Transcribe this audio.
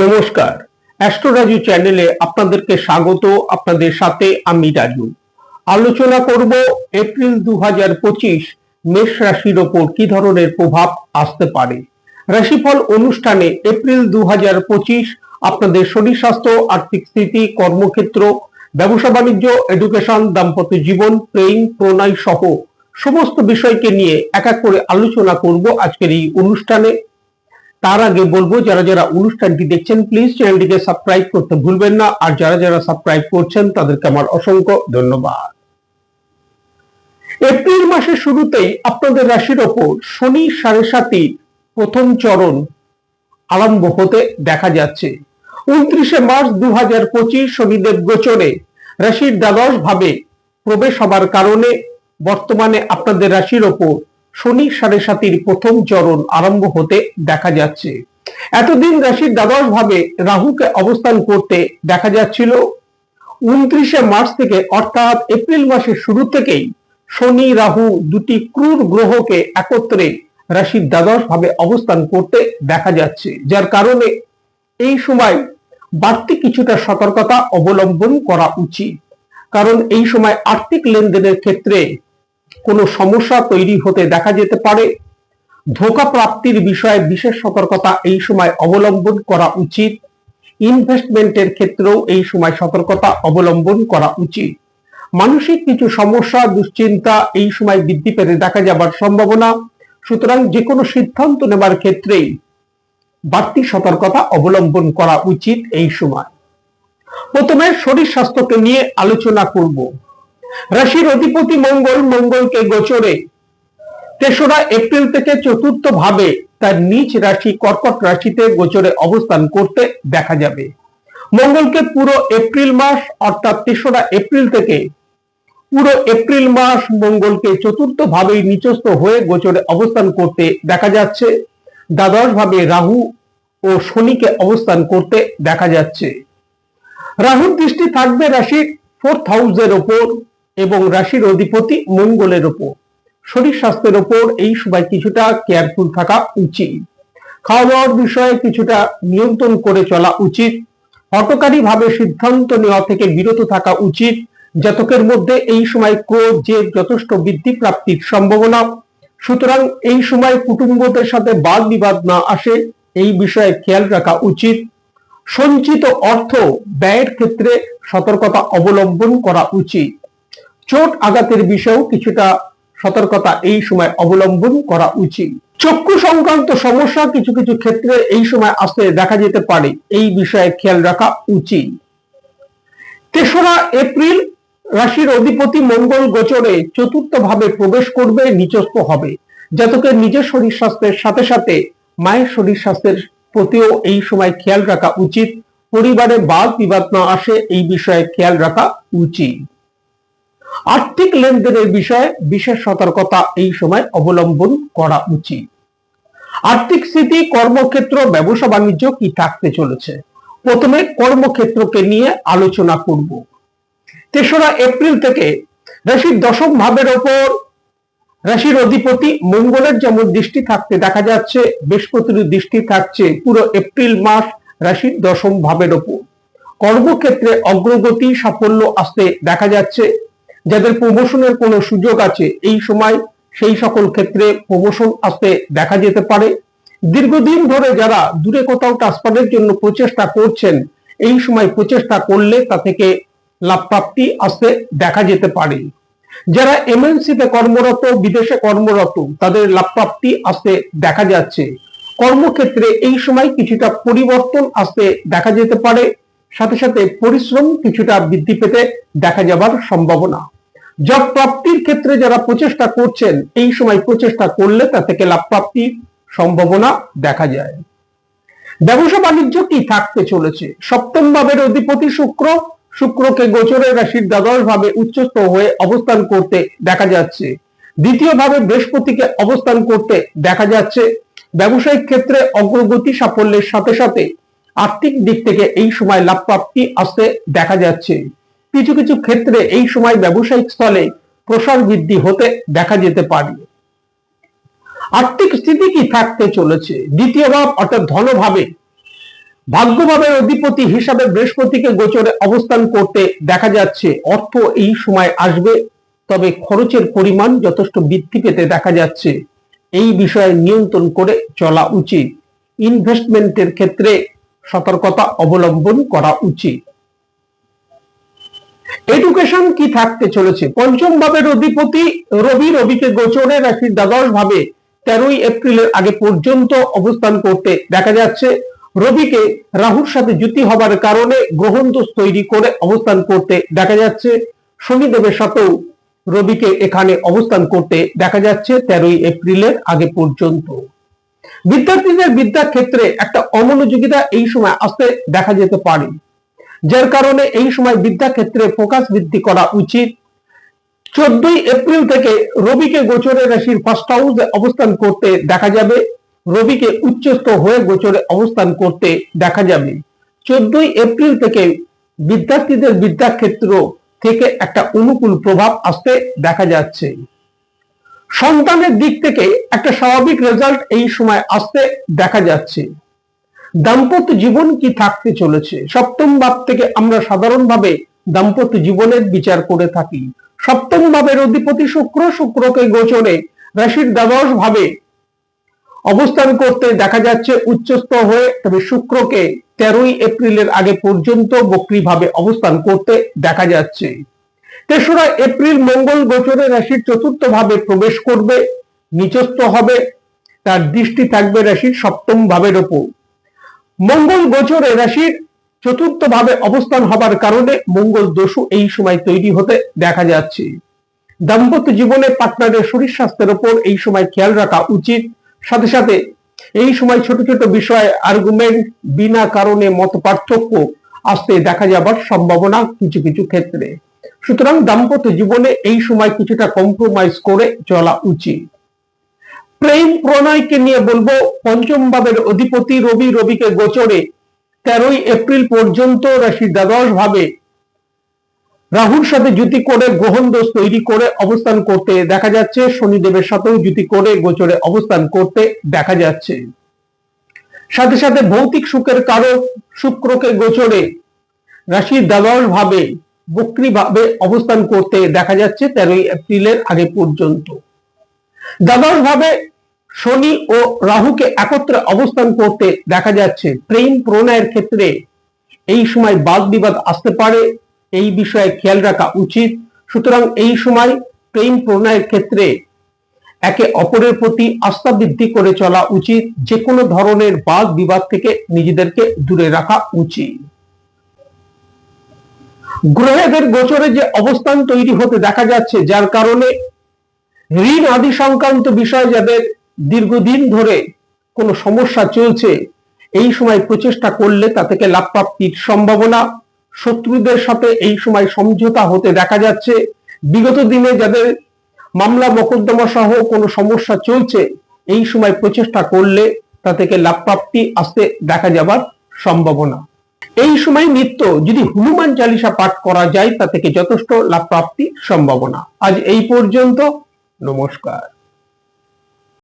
নমস্কার। অ্যাস্ট্রোরাজু চ্যানেলে আপনাদেরকে স্বাগত। আপনাদের সাথে আমি রাজু। আলোচনা করব এপ্রিল দু হাজার পঁচিশ মেষ রাশির ওপর কি ধরনের প্রভাব আসতে পারে। রাশিফল অনুষ্ঠানে এপ্রিল দু হাজার পঁচিশ আপনাদের শরীর স্বাস্থ্য, আর্থিক স্থিতি, কর্মক্ষেত্র, ব্যবসা বাণিজ্য এডুকেশন দাম্পত্য জীবন, প্রেম, প্রণয় সহ সমস্ত বিষয়কে নিয়ে এক এক করে আলোচনা করব আজকের এই অনুষ্ঠানে। তার আগে বলব, যারা যারা অনুষ্ঠানটি দেখছেন প্লিজ চ্যানেলটিকে সাবস্ক্রাইব করতে ভুলবেন না। আর যারা যারা সাবস্ক্রাইব করছেন, তাদেরকে আমার অসংখ্য ধন্যবাদ। এপ্রিল মাসের শুরুতেই আপনাদের রাশির ওপর শনি সাড়ে সাতির প্রথম চরণ আরম্ভ হতে দেখা যাচ্ছে। উনত্রিশে মার্চ দু হাজার পঁচিশ শনিদেব গোচরে রাশির দ্বাদশ ভাবে প্রবেশ হবার কারণে বর্তমানে আপনাদের রাশির ওপর শনি সাড়ে সাতির প্রথম চরণ আরম্ভ হতে দেখা যাচ্ছে। এতদিন রাশির দ্বাদশ ভাবে রাহুকে অবস্থান করতে দেখা যাচ্ছিল। উনত্রিশে মার্চ থেকে অর্থাৎ এপ্রিল মাসের শুরু থেকেই শনি, রাহু দুটি ক্রূর গ্রহকে একত্রে রাশির দ্বাদশ ভাবে অবস্থান করতে দেখা যাচ্ছে, যার কারণে এই সময় বাড়তি কিছুটা সতর্কতা অবলম্বন করা উচিত। কারণ এই সময় আর্থিক লেনদেনের ক্ষেত্রে কোনো সমস্যা তৈরি হতে দেখা যেতে পারে। ধোকা প্রাপ্তির বিষয়ে বিশেষ সতর্কতা এই সময় অবলম্বন করা উচিত। ইনভেস্টমেন্টের ক্ষেত্রেও এই সময় সতর্কতা অবলম্বন করা উচিত। মানসিক কিছু সমস্যা, দুশ্চিন্তা এই সময় বৃদ্ধি পেতে দেখা যাবার সম্ভাবনা। সুতরাং যে কোনো সিদ্ধান্ত নেবার ক্ষেত্রেই বাড়তি সতর্কতা অবলম্বন করা উচিত এই সময়। প্রথমে শরীর স্বাস্থ্যকে নিয়ে আলোচনা করব। রাশির অধিপতি মঙ্গল, মঙ্গলকে গোচরে। তেসরা এপ্রিল থেকে চতুর্থ ভাবে তার নিজ রাশি, কর্কট রাশিতে গোচরে অবস্থান করতে দেখা যাবে। মঙ্গলকে পুরো এপ্রিল মাস, অর্থাৎ তেসরা এপ্রিল থেকে পুরো এপ্রিল মাস মঙ্গলকে চতুর্থ ভাবেই নিচস্থ হয়ে গোচরে অবস্থান করতে দেখা যাচ্ছে। দ্বাদশ ভাবে রাহু ও শনিকে অবস্থান করতে দেখা যাচ্ছে। রাহুর দৃষ্টি থাকবে রাশির ফোর্থ হাউসের ওপর। এবং রাশির অধিপতি মঙ্গলের ওপর। শরীর স্বাস্থ্যের ওপর এই সময় কিছুটা কেয়ারফুল থাকা উচিত। খাওয়া দাওয়ার বিষয়ে কিছুটা নিয়ন্ত্রণ করে চলা উচিত। হটকারী ভাবে সিদ্ধান্ত নেওয়া থেকে বিরত থাকা উচিত। জাতকের মধ্যে এই সময় ক্রোধ যে যথেষ্ট বৃদ্ধি প্রাপ্তির সম্ভাবনা। সুতরাং এই সময় কুটুম্বদের সাথে বাদ বিবাদ না আসে, এই বিষয়ে খেয়াল রাখা উচিত। সঞ্চিত অর্থ ব্যয়ের ক্ষেত্রে সতর্কতা অবলম্বন করা উচিত। চোট আঘাতের বিষয়েও কিছুটা সতর্কতা এই সময় অবলম্বন করা উচিত। চক্ষু সংক্রান্ত সমস্যা কিছু কিছু ক্ষেত্রে এই সময় আসতে দেখা যেতে পারে, এই বিষয়ে খেয়াল রাখা উচিত। তেসরা এপ্রিল রাশির অধিপতি মঙ্গল গোচরে চতুর্থ ভাবে প্রবেশ করবে নিচস্থ হবে। জাতকের নিজের শরীর স্বাস্থ্যের সাথে সাথে মায়ের শরীর স্বাস্থ্যের প্রতিও এই সময় খেয়াল রাখা উচিত। পরিবারে বাদ বিবাদ না আসে, এই বিষয়ে খেয়াল রাখা উচিত। আর্থিক লেনদেনের বিষয়ে বিশেষ সতর্কতা এই সময় অবলম্বন করা উচিত। আর্থিক স্থিতি, কর্মক্ষেত্র, ব্যবসা বাণিজ্য কি থাকতে চলেছে? প্রথমে কর্মক্ষেত্রকে নিয়ে আলোচনা করব। তেসরা এপ্রিল থেকে রাশির দশম ভাবের ওপর রাশির অধিপতি মঙ্গলের যেমন দৃষ্টি থাকতে দেখা যাচ্ছে, বৃহস্পতির দৃষ্টি থাকছে পুরো এপ্রিল মাস রাশির দশম ভাবের ওপর। কর্মক্ষেত্রে অগ্রগতি, সাফল্য আসতে দেখা যাচ্ছে। যাদের প্রমোশনের কোনো সুযোগ আছে, এই সময় সেই সকল ক্ষেত্রে প্রমোশন আসতে দেখা যেতে পারে। দীর্ঘদিন ধরে যারা দূরে কোথাও ট্রান্সফারের জন্য প্রচেষ্টা করছেন, এই সময় প্রচেষ্টা করলে তা থেকে লাভ প্রাপ্তি আসতে দেখা যেতে পারে। যারা এমএনসিতে কর্মরত, বিদেশে কর্মরত, তাদের লাভ প্রাপ্তি আসতে দেখা যাচ্ছে। কর্মক্ষেত্রে এই সময় কিছুটা পরিবর্তন আসতে দেখা যেতে পারে। সাথে সাথে পরিশ্রম কিছুটা বৃদ্ধি পেতে দেখা যাবার সম্ভাবনা। জব প্রাপ্তির ক্ষেত্রে যারা প্রচেষ্টা করছেন, এই সময় প্রচেষ্টা করলে তা থেকে লাভ প্রাপ্তির সম্ভাবনা দেখা যায়। ব্যবসা বাণিজ্য কি থাকতে চলেছে? সপ্তম ভাবের অধিপতি শুক্র, শুক্রকে গোচরের রাশির দ্বাদশ ভাবে উচ্চস্থ হয়ে অবস্থান করতে দেখা যাচ্ছে। দ্বিতীয় ভাবে বৃহস্পতিকে অবস্থান করতে দেখা যাচ্ছে। ব্যবসায়িক ক্ষেত্রে অগ্রগতি সাফল্যের সাথে সাথে আর্থিক দিক থেকে এই সময় লাভ প্রাপ্তি আসতে দেখা যাচ্ছে। কিছু কিছু ক্ষেত্রে এই সময় ব্যবসায়িক স্থলে প্রসার বৃদ্ধি হতে দেখা যেতে পারে। আর্থিক স্থিতি কি থাকতে চলেছে? দ্বিতীয় ভাব অর্থাৎ ধনভাবে। ভাগ্যভাবের অধিপতি হিসাবে বৃহস্পতিকে গোচরে অবস্থান করতে দেখা যাচ্ছে, অর্থ এই সময় আসবে, তবে খরচের পরিমাণ যথেষ্ট বৃদ্ধি পেতে দেখা যাচ্ছে। এই বিষয়ে নিয়ন্ত্রণ করে চলা উচিত। ইনভেস্টমেন্টের ক্ষেত্রে সতর্কতা অবলম্বন করা উচিত। এডুকেশন কি থাকতে চলেছে? পঞ্চম ভাবের অধিপতি রবি রবিকে গোচরে রাশির দ্বাদশ ভাবে তেরোই এপ্রিলের আগে পর্যন্ত অবস্থান করতে দেখা যাচ্ছে, রবিকে রাহুর সাথে জুতি হবার কারণে গ্রহণ দোষ তৈরি করে অবস্থান করতে দেখা যাচ্ছে, শনিদেবের সাথেও রবিকে এখানে অবস্থান করতে দেখা যাচ্ছে তেরোই এপ্রিলের আগে পর্যন্ত। বিদ্যার্থীদের বিদ্যা ক্ষেত্রে একটা অমনোযোগিতা এই সময় আসতে দেখা যেতে পারে। যার কারণে এই সময় বিদ্যা ক্ষেত্রে ফোকাস বৃদ্ধি করা উচিত। চোদ্দই এপ্রিল থেকে রবিকে গোচরের রাশির ফার্স্ট হাউসে অবস্থান করতে দেখা যাবে। রবিকে উচ্চস্থ হয়ে গোচরে অবস্থান করতে দেখা যাবে। চোদ্দই এপ্রিল থেকে বিদ্যার্থীদের বিদ্যাক্ষেত্র থেকে একটা অনুকূল প্রভাব আসতে দেখা যাচ্ছে। সন্তানের দিক থেকে একটা স্বাভাবিক রেজাল্ট এই সময় আসতে দেখা যাচ্ছে। দাম্পত্য জীবন কি থাকতে চলেছে? সপ্তম ভাব থেকে আমরা সাধারণভাবে দাম্পত্য জীবনের বিচার করে থাকি। সপ্তম ভাবের অধিপতি শুক্র, শুক্রকে গোচরে রাশির দ্বাদশ ভাবে অবস্থান করতে দেখা যাচ্ছে উচ্চস্থ হয়ে তবে শুক্রকে তেরোই এপ্রিলের আগে পর্যন্ত বক্রি ভাবে অবস্থান করতে দেখা যাচ্ছে। তেসরা এপ্রিল মঙ্গল গোচরে রাশির চতুর্থ ভাবে প্রবেশ করবে, নিচস্থ হবে, তার দৃষ্টি থাকবে রাশির সপ্তম ভাবের ওপর। মঙ্গল গোচরে রাশির চতুর্থ ভাবে অবস্থান হবার কারণে মঙ্গল দোষও এই সময় তৈরি হতে দেখা যাচ্ছে। দাম্পত্য জীবনে পার্টনারের শরীর স্বাস্থ্যের উপর এই সময় খেয়াল রাখা উচিত। সাথে সাথে এই সময় ছোট ছোট বিষয়ে আর্গুমেন্ট বিনা কারণে মত পার্থক্য আসতে দেখা যাবার সম্ভাবনা কিছু কিছু ক্ষেত্রে। সুতরাং দাম্পত্য জীবনে এই সময় কিছুটা কম্প্রোমাইজ করে চলা উচিত। প্রেম প্রণয়কে নিয়ে বলব পঞ্চম ভাবের অধিপতি রবি রবিকে গোচরে তেরোই এপ্রিল পর্যন্ত রাশির দ্বাদশ ভাবে রাহুর সাথে জুতি করে গ্রহণ দোষ তৈরি করে অবস্থান করতে দেখা যাচ্ছে। শনিদেবের সাথেও জুতি করে গোচরে অবস্থান করতে দেখা যাচ্ছে। সাথে সাথে ভৌতিক সুখের কারক শুক্রকে গোচরে রাশির দ্বাদশ ভাবে বক্রি ভাবে অবস্থান করতে দেখা যাচ্ছে তেরোই এপ্রিলের আগে পর্যন্ত। দ্বাদশ ভাবে শনি ও রাহুকে একত্রে অবস্থান করতে দেখা যাচ্ছে। প্রেম প্রণয়ের ক্ষেত্রে এই সময় বাদ বিবাদ আসতে পারে, এই বিষয়ে খেয়াল রাখা উচিত। সুতরাং এই সময় প্রেম প্রণয়ের ক্ষেত্রে একে অপরের প্রতি আস্থা বৃদ্ধি করে চলা উচিত। যে কোনো ধরনের বাদ বিবাদ থেকে নিজেদেরকে দূরে রাখা উচিত। গ্রহেদের গোচরে যে অবস্থান তৈরি হতে দেখা যাচ্ছে, যার কারণে ঋণ আদি সংক্রান্ত বিষয় যাদের দীর্ঘদিন ধরে কোনো সমস্যা চলছে, এই সময় প্রচেষ্টা করলে তা থেকে লাভ প্রাপ্তির সম্ভাবনা। শত্রুদের সাথে এই সময় সমঝোতা হতে দেখা যাচ্ছে। বিগত দিনে যাদের মামলা মকদ্দমা সহ কোনো সমস্যা চলছে, এই সময় প্রচেষ্টা করলে তা থেকে লাভ প্রাপ্তি আসতে দেখা যাবার সম্ভাবনা। এই সময় নিত্য যদি হনুমান চালিসা পাঠ করা যায়, তা থেকে যথেষ্ট লাভ প্রাপ্তি সম্ভাবনা। আজ এই পর্যন্ত, নমস্কার।